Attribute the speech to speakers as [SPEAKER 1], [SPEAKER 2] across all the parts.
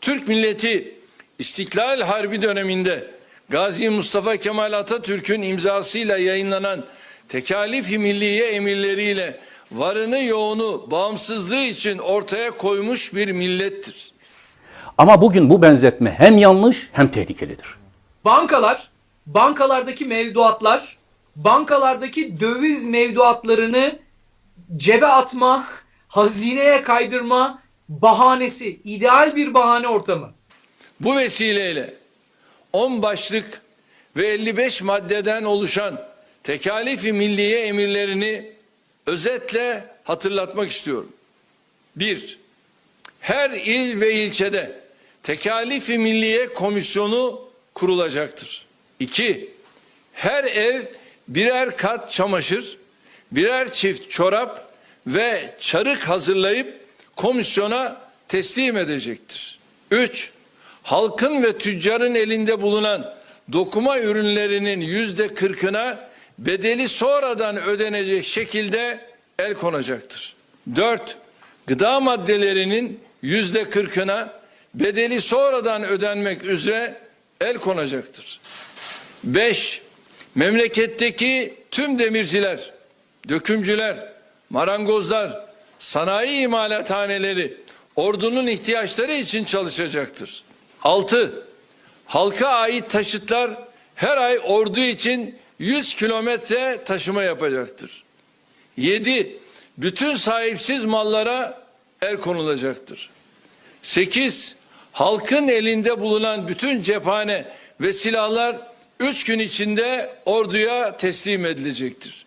[SPEAKER 1] Türk milleti İstiklal Harbi döneminde Gazi Mustafa Kemal Atatürk'ün imzasıyla yayınlanan tekalif-i milliye emirleriyle varını yoğunu bağımsızlığı için ortaya koymuş bir millettir.
[SPEAKER 2] Ama bugün bu benzetme hem yanlış hem tehlikelidir.
[SPEAKER 3] Bankalar, bankalardaki mevduatlar, bankalardaki döviz mevduatlarını cebe atma, hazineye kaydırma bahanesi, ideal bir bahane ortamı.
[SPEAKER 1] Bu vesileyle 10 başlık ve 55 maddeden oluşan tekalif-i milliye emirlerini özetle hatırlatmak istiyorum. 1. Her il ve ilçede tekalif-i milliye komisyonu kurulacaktır. 2. Her ev birer kat çamaşır, birer çift çorap ve çarık hazırlayıp komisyona teslim edecektir. 3. Halkın ve tüccarın elinde bulunan dokuma ürünlerinin yüzde kırkına bedeli sonradan ödenecek şekilde el konacaktır. 4. Gıda maddelerinin yüzde kırkına bedeli sonradan ödenmek üzere el konacaktır. 5. Memleketteki tüm demirciler, dökümcüler, marangozlar, sanayi imalathaneleri ordunun ihtiyaçları için çalışacaktır. 6. Halka ait taşıtlar her ay ordu için 100 kilometre taşıma yapacaktır. 7. Bütün sahipsiz mallara el konulacaktır. 8. Halkın elinde bulunan bütün cephane ve silahlar 3 gün içinde orduya teslim edilecektir.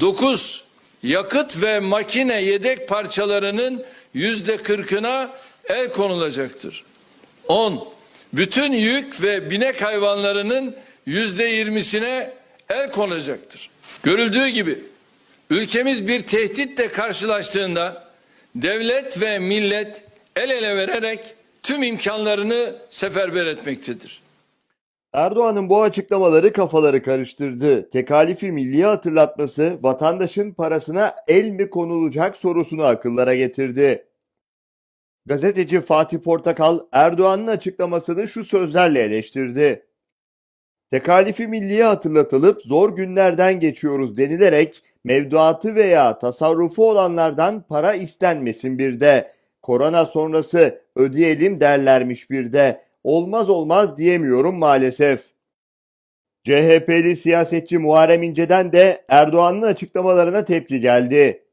[SPEAKER 1] 9. Yakıt ve makine yedek parçalarının yüzde kırkına el konulacaktır. 10. Bütün yük ve binek hayvanlarının yüzde yirmisine el konacaktır. Görüldüğü gibi ülkemiz bir tehditle karşılaştığında devlet ve millet el ele vererek tüm imkanlarını seferber etmektedir.
[SPEAKER 4] Erdoğan'ın bu açıklamaları kafaları karıştırdı. Tekalifi milliye hatırlatması vatandaşın parasına el mi konulacak sorusunu akıllara getirdi. Gazeteci Fatih Portakal Erdoğan'ın açıklamasını şu sözlerle eleştirdi. Tekalifi milliye hatırlatılıp zor günlerden geçiyoruz denilerek mevduatı veya tasarrufu olanlardan para istenmesin bir de. Korona sonrası ödeyelim derlermiş bir de. Olmaz olmaz diyemiyorum maalesef. CHP'li siyasetçi Muharrem İnce'den de Erdoğan'ın açıklamalarına tepki geldi.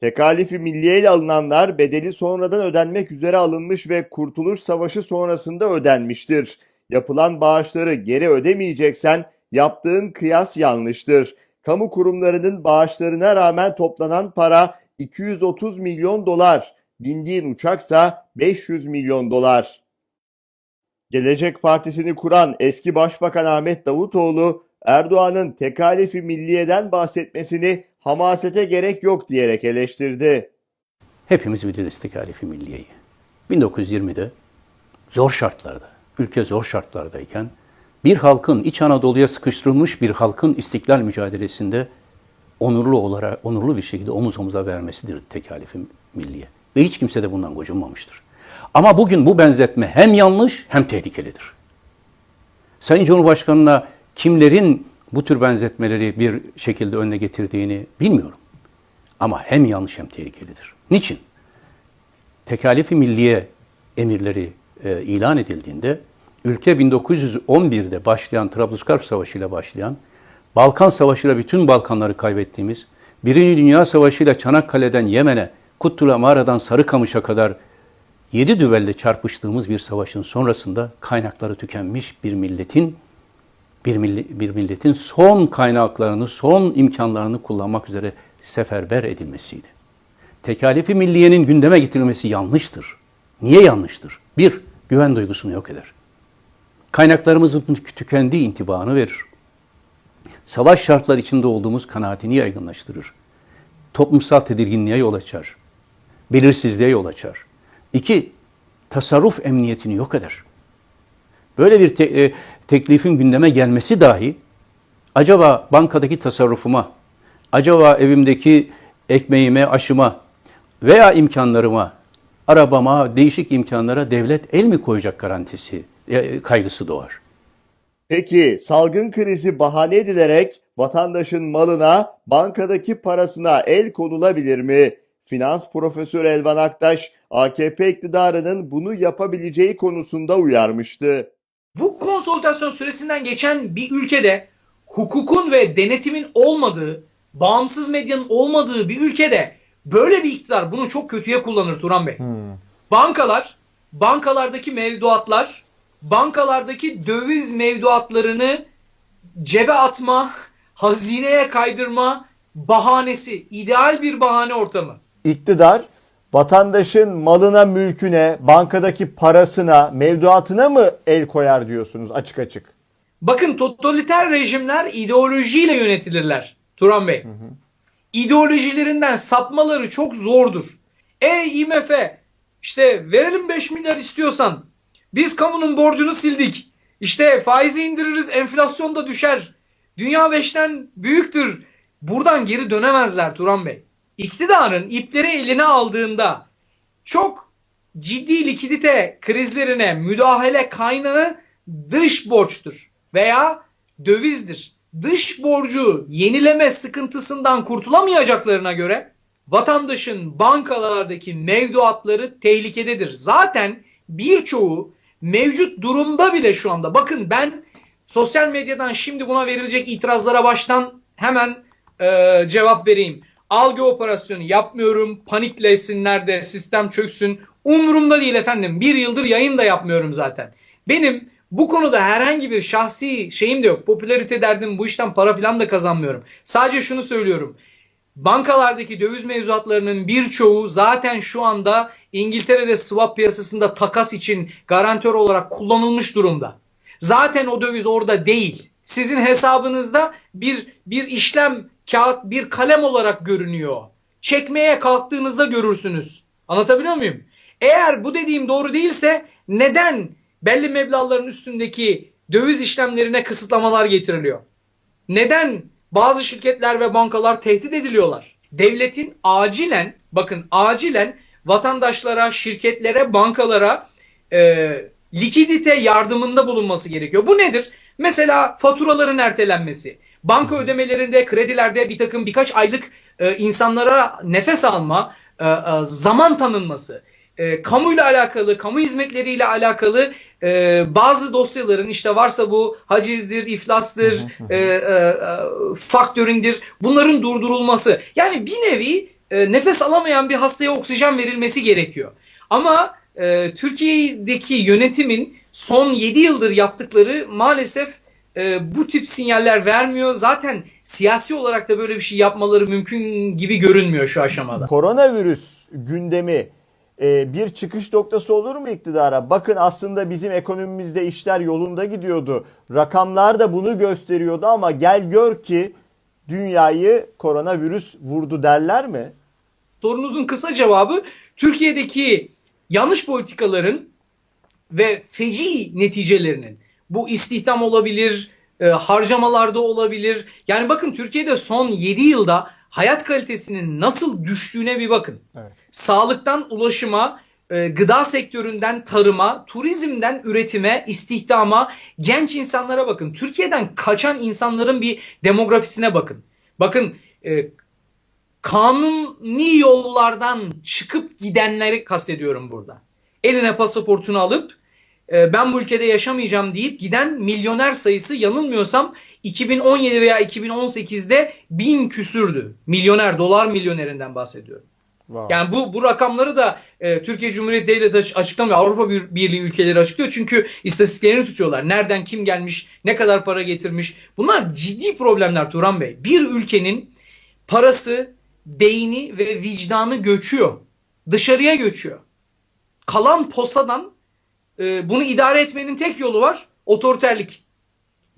[SPEAKER 4] Tekalifi milliye ile alınanlar bedeli sonradan ödenmek üzere alınmış ve Kurtuluş Savaşı sonrasında ödenmiştir. Yapılan bağışları geri ödemeyeceksen yaptığın kıyas yanlıştır. Kamu kurumlarının bağışlarına rağmen toplanan para 230 milyon dolar. Bindiğin uçaksa 500 milyon dolar. Gelecek Partisi'ni kuran eski Başbakan Ahmet Davutoğlu, Erdoğan'ın tekalifi milliyeden bahsetmesini hamasete gerek yok diyerek eleştirdi.
[SPEAKER 2] Hepimiz biliriz tekalifi milliyeyi. 1920'de zor şartlarda, ülke zor şartlardayken bir halkın İç Anadolu'ya sıkıştırılmış bir halkın istiklal mücadelesinde onurlu olarak onurlu bir şekilde omuz omuza vermesidir tekalifi milliye. Ve hiç kimse de bundan gocunmamıştır. Ama bugün bu benzetme hem yanlış hem tehlikelidir. Sayın Cumhurbaşkanı'na kimlerin bu tür benzetmeleri bir şekilde önüne getirdiğini bilmiyorum. Ama hem yanlış hem tehlikelidir. Niçin? Tekalifi milliye emirleri e, ilan edildiğinde ülke 1911'de başlayan Trablusgarp Savaşı ile başlayan Balkan Savaşı ile bütün Balkanları kaybettiğimiz Birinci Dünya Savaşı ile Çanakkale'den Yemen'e, Kutlu'la Mağara'dan Sarıkamış'a kadar yedi düvelle çarpıştığımız bir savaşın sonrasında kaynakları tükenmiş bir milletin bir, milli, bir milletin son kaynaklarını, son imkanlarını kullanmak üzere seferber edilmesiydi. Tekalifi milliyenin gündeme getirilmesi yanlıştır. Niye yanlıştır? Bir, güven duygusunu yok eder. Kaynaklarımızın tü- tükendiği intibanı verir. Savaş şartları içinde olduğumuz kanaatini yaygınlaştırır. Toplumsal tedirginliğe yol açar. Belirsizliğe yol açar. İki, tasarruf emniyetini yok eder böyle bir te- e, teklifin gündeme gelmesi dahi acaba bankadaki tasarrufuma, acaba evimdeki ekmeğime, aşıma veya imkanlarıma arabama, değişik imkanlara devlet el mi koyacak garantisi, e, kaygısı doğar.
[SPEAKER 4] Peki salgın krizi bahane edilerek vatandaşın malına, bankadaki parasına el konulabilir mi? Finans profesörü Elvan Aktaş, AKP iktidarının bunu yapabileceği konusunda uyarmıştı.
[SPEAKER 3] Bu konsolidasyon süresinden geçen bir ülkede hukukun ve denetimin olmadığı, bağımsız medyanın olmadığı bir ülkede böyle bir iktidar bunu çok kötüye kullanır Turan Bey. Bankalar, bankalardaki mevduatlar, bankalardaki döviz mevduatlarını cebe atma, hazineye kaydırma bahanesi, ideal bir bahane ortamı.
[SPEAKER 4] İktidar vatandaşın malına, mülküne, bankadaki parasına, mevduatına mı el koyar diyorsunuz açık açık?
[SPEAKER 3] Bakın totaliter rejimler ideolojiyle yönetilirler Turan Bey. İdeolojilerinden sapmaları çok zordur. Ey IMF işte verelim 5 milyar istiyorsan biz kamunun borcunu sildik. İşte faizi indiririz enflasyon da düşer. Dünya 5'ten büyüktür. Buradan geri dönemezler Turan Bey. İktidarın ipleri eline aldığında çok ciddi likidite krizlerine müdahale kaynağı dış borçtur veya dövizdir. Dış borcu yenileme sıkıntısından kurtulamayacaklarına göre vatandaşın bankalardaki mevduatları tehlikededir. Zaten birçoğu mevcut durumda bile şu anda. Bakın ben sosyal medyadan şimdi buna verilecek itirazlara baştan hemen e, cevap vereyim. Algı operasyonu yapmıyorum. Paniklesinler de sistem çöksün. Umurumda değil efendim. Bir yıldır yayın da yapmıyorum zaten. Benim bu konuda herhangi bir şahsi şeyim de yok. Popülarite derdim bu işten para falan da kazanmıyorum. Sadece şunu söylüyorum. Bankalardaki döviz mevzuatlarının birçoğu zaten şu anda İngiltere'de swap piyasasında takas için garantör olarak kullanılmış durumda. Zaten o döviz orada değil. Sizin hesabınızda bir bir işlem kağıt bir kalem olarak görünüyor. Çekmeye kalktığınızda görürsünüz. Anlatabiliyor muyum? Eğer bu dediğim doğru değilse neden belli meblağların üstündeki döviz işlemlerine kısıtlamalar getiriliyor? Neden bazı şirketler ve bankalar tehdit ediliyorlar? Devletin acilen bakın acilen vatandaşlara, şirketlere, bankalara e, likidite yardımında bulunması gerekiyor. Bu nedir? Mesela faturaların ertelenmesi, banka ödemelerinde, kredilerde bir takım birkaç aylık e, insanlara nefes alma, e, e, zaman tanınması, e, kamuyla alakalı, kamu hizmetleriyle alakalı e, bazı dosyaların işte varsa bu hacizdir, iflastır, e, e, e, faktöringdir bunların durdurulması. Yani bir nevi e, nefes alamayan bir hastaya oksijen verilmesi gerekiyor. Ama e, Türkiye'deki yönetimin son 7 yıldır yaptıkları maalesef e, bu tip sinyaller vermiyor. Zaten siyasi olarak da böyle bir şey yapmaları mümkün gibi görünmüyor şu aşamada.
[SPEAKER 4] Koronavirüs gündemi e, bir çıkış noktası olur mu iktidara? Bakın aslında bizim ekonomimizde işler yolunda gidiyordu. Rakamlar da bunu gösteriyordu ama gel gör ki dünyayı koronavirüs vurdu derler mi?
[SPEAKER 3] Sorunuzun kısa cevabı Türkiye'deki yanlış politikaların ve feci neticelerinin bu istihdam olabilir, e, harcamalarda olabilir. Yani bakın Türkiye'de son 7 yılda hayat kalitesinin nasıl düştüğüne bir bakın.
[SPEAKER 4] Evet.
[SPEAKER 3] Sağlıktan ulaşıma, e, gıda sektöründen tarıma, turizmden üretime, istihdama, genç insanlara bakın. Türkiye'den kaçan insanların bir demografisine bakın. Bakın e, kanuni yollardan çıkıp gidenleri kastediyorum burada. Eline pasaportunu alıp e, ben bu ülkede yaşamayacağım deyip giden milyoner sayısı yanılmıyorsam 2017 veya 2018'de bin küsürdü. Milyoner, dolar milyonerinden bahsediyorum. Yani bu bu rakamları da e, Türkiye Cumhuriyeti Devleti aç- açıklamıyor. Avrupa Bir- Birliği ülkeleri açıklıyor. Çünkü istatistiklerini tutuyorlar. Nereden kim gelmiş, ne kadar para getirmiş. Bunlar ciddi problemler Turan Bey. Bir ülkenin parası, beyni ve vicdanı göçüyor. Dışarıya göçüyor. Kalan posadan e, bunu idare etmenin tek yolu var. Otoriterlik.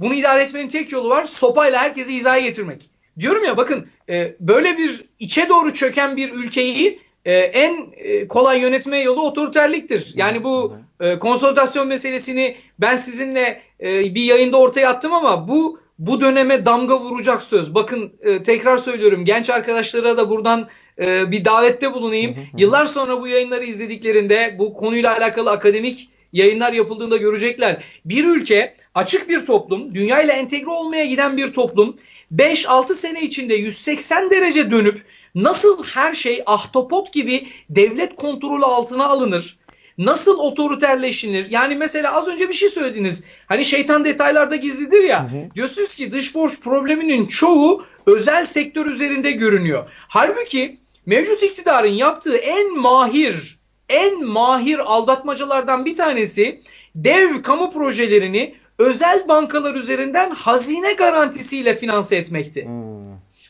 [SPEAKER 3] Bunu idare etmenin tek yolu var. Sopayla herkesi hizaya getirmek. Diyorum ya bakın e, böyle bir içe doğru çöken bir ülkeyi e, en e, kolay yönetme yolu otoriterliktir. Yani bu e, konsolidasyon meselesini ben sizinle e, bir yayında ortaya attım ama bu bu döneme damga vuracak söz. Bakın e, tekrar söylüyorum genç arkadaşlara da buradan e, bir davette bulunayım. Yıllar sonra bu yayınları izlediklerinde bu konuyla alakalı akademik yayınlar yapıldığında görecekler. Bir ülke açık bir toplum, dünya ile entegre olmaya giden bir toplum 5-6 sene içinde 180 derece dönüp nasıl her şey ahtapot gibi devlet kontrolü altına alınır? Nasıl otoriterleşinir? Yani mesela az önce bir şey söylediniz. Hani şeytan detaylarda gizlidir ya. Diyorsunuz ki dış borç probleminin çoğu özel sektör üzerinde görünüyor. Halbuki mevcut iktidarın yaptığı en mahir, en mahir aldatmacalardan bir tanesi dev kamu projelerini özel bankalar üzerinden hazine garantisiyle finanse etmekti.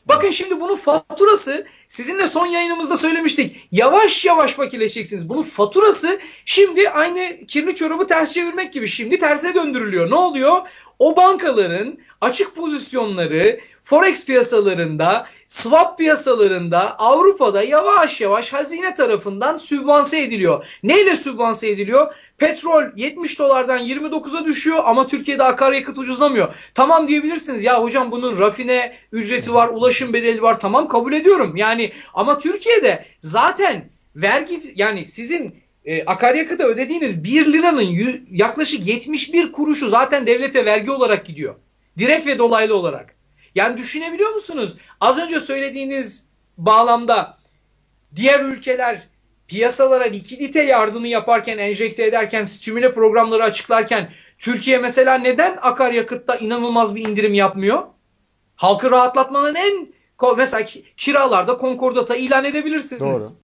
[SPEAKER 3] Bakın şimdi bunun faturası sizinle son yayınımızda söylemiştik. Yavaş yavaş fakirleşeceksiniz. Bunun faturası şimdi aynı kirli çorabı ters çevirmek gibi şimdi terse döndürülüyor. Ne oluyor? O bankaların açık pozisyonları forex piyasalarında, swap piyasalarında Avrupa'da yavaş yavaş hazine tarafından sübvanse ediliyor. Neyle sübvanse ediliyor? Petrol 70 dolardan 29'a düşüyor ama Türkiye'de akaryakıt ucuzlamıyor. Tamam diyebilirsiniz ya hocam bunun rafine ücreti var, ulaşım bedeli var. Tamam kabul ediyorum. Yani ama Türkiye'de zaten vergi yani sizin e, akaryakıta ödediğiniz 1 liranın yü- yaklaşık 71 kuruşu zaten devlete vergi olarak gidiyor. Direkt ve dolaylı olarak. Yani düşünebiliyor musunuz? Az önce söylediğiniz bağlamda diğer ülkeler piyasalara likidite yardımı yaparken, enjekte ederken, stimüle programları açıklarken Türkiye mesela neden akaryakıtta inanılmaz bir indirim yapmıyor? Halkı rahatlatmanın en mesela ki- kiralarda konkordata ilan edebilirsiniz.
[SPEAKER 5] Doğru.